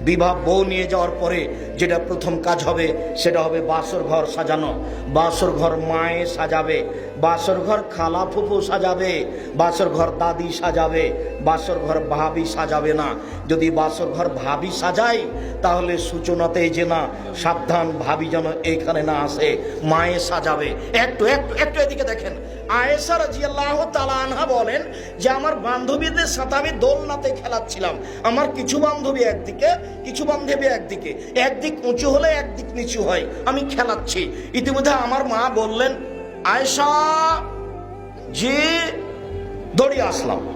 বিবাহ বউ নিয়ে যাওয়ার পরে যেটা প্রথম কাজ হবে, সেটা হবে বাসর ঘর সাজানো। বাসর ঘর মায়ে সাজাবে, বাসর ঘর খালা ফুফু সাজাবে, বাসর ঘর দাদি সাজাবে, বাসর ঘর ভাবি সাজাবে না। যদি বাসর ঘর ভাবি সাজাই, তাহলে সূচনাতেই যে না, সাবধান ভাবি যেন এখানে না আসে, মায়ে সাজাবে। একটু একটু একটু এদিকে দেখেন। আয়েশা রাজিয়াল্লাহ তালা আনহা বলেন যে, আমার বান্ধবীদের সাথে আমি দোলনাতে খেলাচ্ছিলাম। আমার কিছু বান্ধবী একদিকে, কিছু বান্ধবী একদিকে। একদিক উঁচু হলে একদিক নিচু হয়। আমি খেলাচ্ছি। ইতিমধ্যে আমার মা বললেন, আয়েশা, যে, দড়ি আসলাম।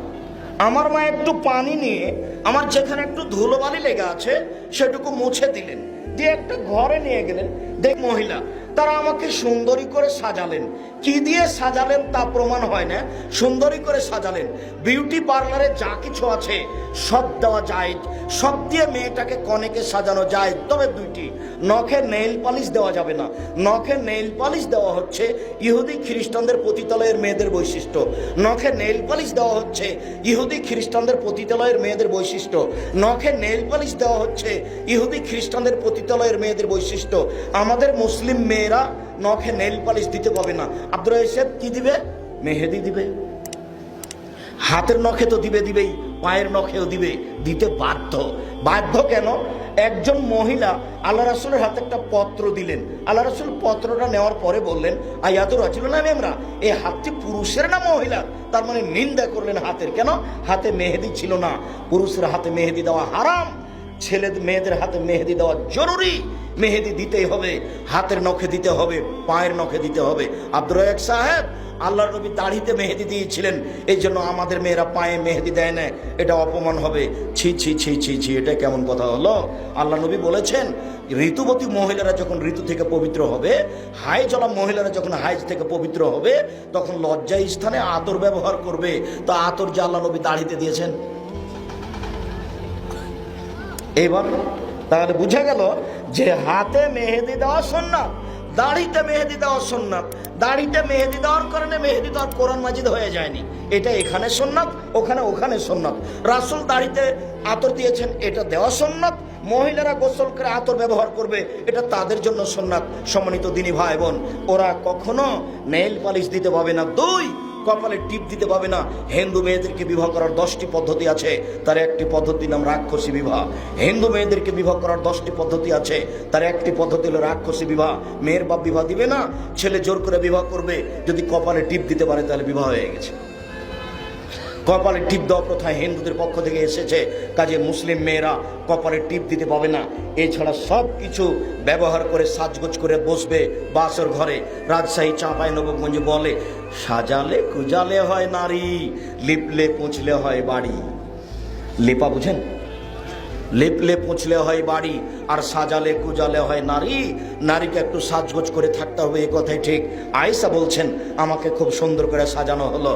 আমার মা একটু পানি নিয়ে আমার যেখানে একটু ধুলোবালি লেগে আছে, সেটুকু মুছে দিলেন। দিয়ে একটা ঘরে নিয়ে গেলেন। দেখ মহিলা, তারা আমাকে সুন্দরী করে সাজালেন। কি দিয়ে সাজালেন তা প্রমাণ হয় না। সুন্দরী করে সাজালেন। বিউটি পার্লারে যা কিছু আছে, সব দেওয়া যায়। সব দিয়ে মেয়েটাকে কনেকে সাজানো যায়। তবে দুইটি, নখে নেইল পালিশ দেওয়া যাবে না। নখে নেইল পালিশ দেওয়া হচ্ছে ইহুদি খ্রিস্টানদের পতিতালয়ের মেয়েদের বৈশিষ্ট্য। নখে নেইল পালিশ দেওয়া হচ্ছে ইহুদি খ্রিস্টানদের পতিতালয়ের মেয়েদের বৈশিষ্ট্য। নখে নেইল পালিশ দেওয়া হচ্ছে ইহুদি খ্রিস্টানদের পতিতালয়ের মেয়েদের বৈশিষ্ট্য। আমাদের মুসলিম মেয়েরা নখে নেইল পালিশ দিতে পাবে না। আব্দুল রহিসেব কি দিবে? মেহেদি দিবে। হাতের নখে তো দিবে দিবেই, পায়ের নখেও দিবে, দিতে বাধ্য। বাধ্য কেন? একজন মহিলা আল্লাহ রাসুলের হাতে একটা পত্র দিলেন। আল্লাহ রাসুল পত্রটা নেওয়ার পরে বললেন আয়াত রাজিল না মেমরা এই হাতটি পুরুষের না মহিলার? তার মানে নিন্দা করলেন হাতের। কেন? হাতে মেহেদি ছিল না। পুরুষের হাতে মেহেদি দেওয়া হারাম। ছেলে মেয়েদের হাতে মেহেদি দেওয়া জরুরি। মেহেদি দিতেই হবে, হাতের নখে দিতে হবে, পায়ের নখে দিতে হবে। আব্দুর রাজাক সাহেব, আল্লাহ নবী দাড়িতে মেহেদি দিয়েছিলেন এই জন্য আমাদের মেয়েরা পায়ে মেহেদি দেয় না, এটা অপমান হবে। ছি ছি ছি ছি ছি, এটা কেমন কথা হলো? আল্লাহ নবী বলেছেন, ঋতুবতী মহিলারা যখন ঋতু থেকে পবিত্র হবে, হাই চলা মহিলারা যখন হাইজ থেকে পবিত্র হবে, তখন লজ্জায় স্থানে আতর ব্যবহার করবে। তো আতর যে আল্লাহ নবী দাড়িতে দিয়েছেন এবার তাহলে বুঝা গেল যে হাতে মেহেদি দেওয়া সন্ন্যাত দাড়িতে মেহেদি দেওয়া সন্ন্যাত দাড়িতে মেহেদি দেওয়ার কারণে মেহেদি দেওয়ার কোরআন মাজিদ হয়ে যায়নি। এটা এখানে সন্ন্যাত ওখানে ওখানে সন্ন্যাত রাসুল দাড়িতে আতর দিয়েছেন, এটা দেওয়া সন্ন্যাত মহিলারা গোসল করে আতর ব্যবহার করবে, এটা তাদের জন্য সন্ন্যাত সম্মানিত দিনী ভাই বোন, ওরা কখনো নেইল পালিশ দিতে পাবে না। দুই কপালে টিপ দিতে পাবে না। হিন্দু মেয়েদেরকে বিবাহ করার দশটি পদ্ধতি আছে। তার একটি পদ্ধতির নাম রাক্ষসী বিবাহ। হিন্দু মেয়েদেরকে বিবাহ করার দশটি পদ্ধতি আছে। তার একটি পদ্ধতি হলো রাক্ষসী বিবাহ। মেয়ের বাপ বিবাহ দিবে না, ছেলে জোর করে বিবাহ করবে। যদি কপালে টিপ দিতে পারে, তাহলে বিবাহ হয়ে গেছে। কপালে টিপ দেওয়া প্রথা হিন্দুদের পক্ষ থেকে এসেছে। কাজে মুসলিম মেয়েরা কপালে টিপ দিতে পাবে না। এছাড়া সব কিছু ব্যবহার করে সাজগোজ করে বসবে বাসর ঘরে। রাজশাহী, চাঁপাই নবগঞ্জ বলে, সাজালে কুজালে হয় নারী, লিপলে পুঁছলে হয় বাড়ি। লেপা বুঝেন? লেপলে পুঁছলে হয় বাড়ি, আর সাজালে কুজালে হয় নারী। নারীকে একটু সাজগোজ করে থাকতে হবে, এ কথাই ঠিক। আয়েশা বলছেন, আমাকে খুব সুন্দর করে সাজানো হলো।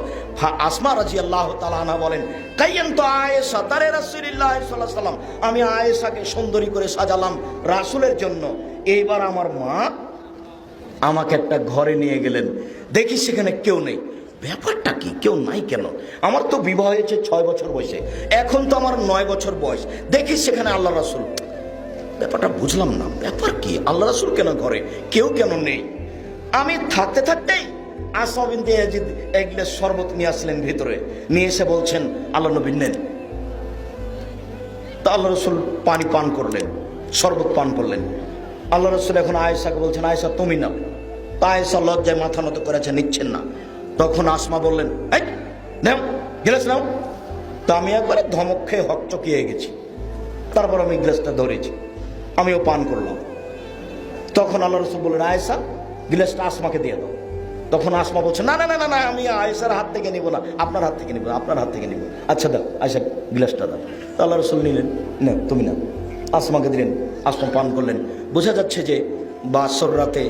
আসমা রাজি আল্লাহ তালানা বলেন কাইয়েন তো আয়েশা, তারে রাসুলিল্লাহ সাল্লাম আমি আয়েশাকে সুন্দরী করে সাজালাম রাসুলের জন্য। এইবার আমার মা আমাকে একটা ঘরে নিয়ে গেলেন। দেখি সেখানে কেউ নেই। ব্যাপারটা কি? কেউ নাই কেন? আমার তো বিবাহ হয়েছে ছয় বছর বয়সে। এখন তো আমার নয় বছর বয়স। দেখি সেখানে আল্লাহ রাসুল। ব্যাপারটা বুঝলাম না। ব্যাপার কি? আল্লাহ রাসুল কেন ঘরে কেউ কেন নেই? আমি থাকতে থাকতেই আসাবিন ইয়াজিদ এক শরবত নিয়ে আসলেন ভিতরে। নিয়ে এসে বলছেন, আল্লাহ নবীন নেন। তা আল্লাহ রসুল পানি পান করলেন, শরবত পান করলেন। আল্লাহ রসুল এখন আয়েশাকে বলছেন, আয়েশা, তুমি নাও। তা আয়েশা লজ্জায় মাথা নত করেছে, নিচ্ছেন না। তখন আসমা বললেন, এই গ্লাস নাও। তা আমি একবারে ধমক খেয়ে হকচকিয়ে গেছি। তারপর আমি গ্লাসটা ধরেছি। আমিও পান করলাম। তখন আল্লাহ রসুল বললেন, আয়েশা, গ্লাসটা আসমাকে দিয়ে দাও। তখন আসমা বলছে, না না না না না, আমি আয়েশার হাত থেকে নিব না, আপনার হাত থেকে নিব, আপনার হাত থেকে নিব। আচ্ছা দাও, আয়েশা, গ্লাসটা দাও। তো আল্লাহ রসুল নিলেন না তুমি না আসমাকে দিলেন, আসমা পান করলেন। বোঝা যাচ্ছে যে বাসর রাতে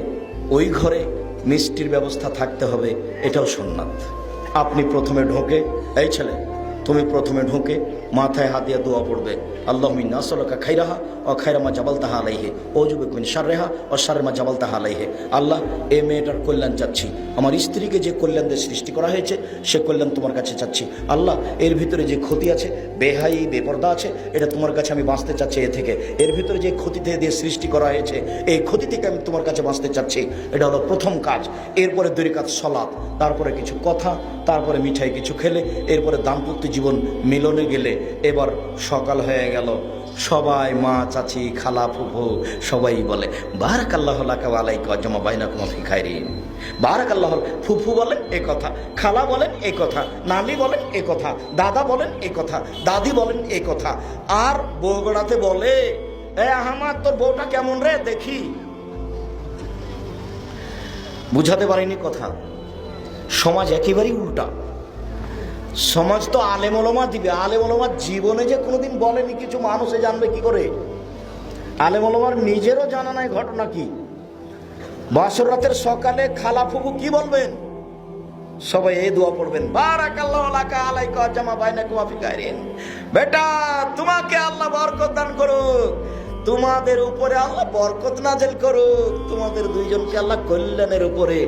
ওই ঘরে মিষ্টির ব্যবস্থা থাকতে হবে এটাও সোননাথ। আপনি প্রথমে ঢোকে এই ছেলে তুমি প্রথমে ঢুকে, মাথায় হাত দিয়ে দোয়া পড়বে, আল্লাহ মিনাসলকা খাইরাহা ও খাইরামা জাবাল তাহা আলাইহে কুমিন সাররেহা ও সারেমা জাবাল তাহা আলাইহে, আল্লাহ, এ মেয়েটার কল্যাণ চাচ্ছি, আমার স্ত্রীকে যে কল্যাণ দিয়ে সৃষ্টি করা হয়েছে, সে কল্যাণ তোমার কাছে চাচ্ছি, আল্লাহ, এর ভিতরে যে ক্ষতি আছে, বেহাই, বেপর্দা আছে, এটা তোমার কাছে আমি বাঁচতে চাচ্ছি এ থেকে, এর ভিতরে যে ক্ষতি দিয়ে সৃষ্টি করা হয়েছে, এই ক্ষতি থেকে আমি তোমার কাছে বাঁচতে চাচ্ছি, এটা হলো প্রথম কাজ, এরপরে দুই কাজ সলাৎ, তারপরে কিছু কথা, তারপরে মিঠাই কিছু খেলে, এরপরে দাম্পত্য জীবন মিলনে গেলে এবার সকাল হয়ে গেল। সবাই মা, চাচি, খালা, ফুফু, সবাই বলে বারাক আল্লাহ আলাইকা জমা বাইনা কুমাফি খাইরিন। বারাক আল্লাহ ফুফু বলেন এ কথা, খালা বলেন এ কথা, নানি বলেন এ কথা, দাদা বলেন এ কথা, দাদি বলেন এ কথা। আর বউগড়াতে বলে, এ আহমাদ, তোর বউটা কেমন রে? দেখি। বুঝাতে পারিনি কথা। সমাজ একেবারেই উল্টা। সমাজ তো আলেমলমা দিবে। আলেমলমা জীবনে যে কোনোদিন বলেনি, কিছু মানুষে জানবে কি করে? আলেমলমার নিজেরও জানা নাই ঘটনা কি। বাসর রাতের সকালে খালা ফুবু কি বলবেন? সবাই এই দোয়া পড়বেন। বেটা, তোমাকে আল্লাহ বরকত দান করুক। তোমাদের উপরে আল্লাহ বরকত নাজেল করুক। তোমাদের দুইজনকে আল্লাহ কল্যাণের উপরে,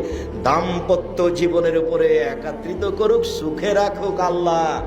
দাম্পত্য জীবনের উপরে একাত্রিত করুক, সুখে রাখুক আল্লাহ।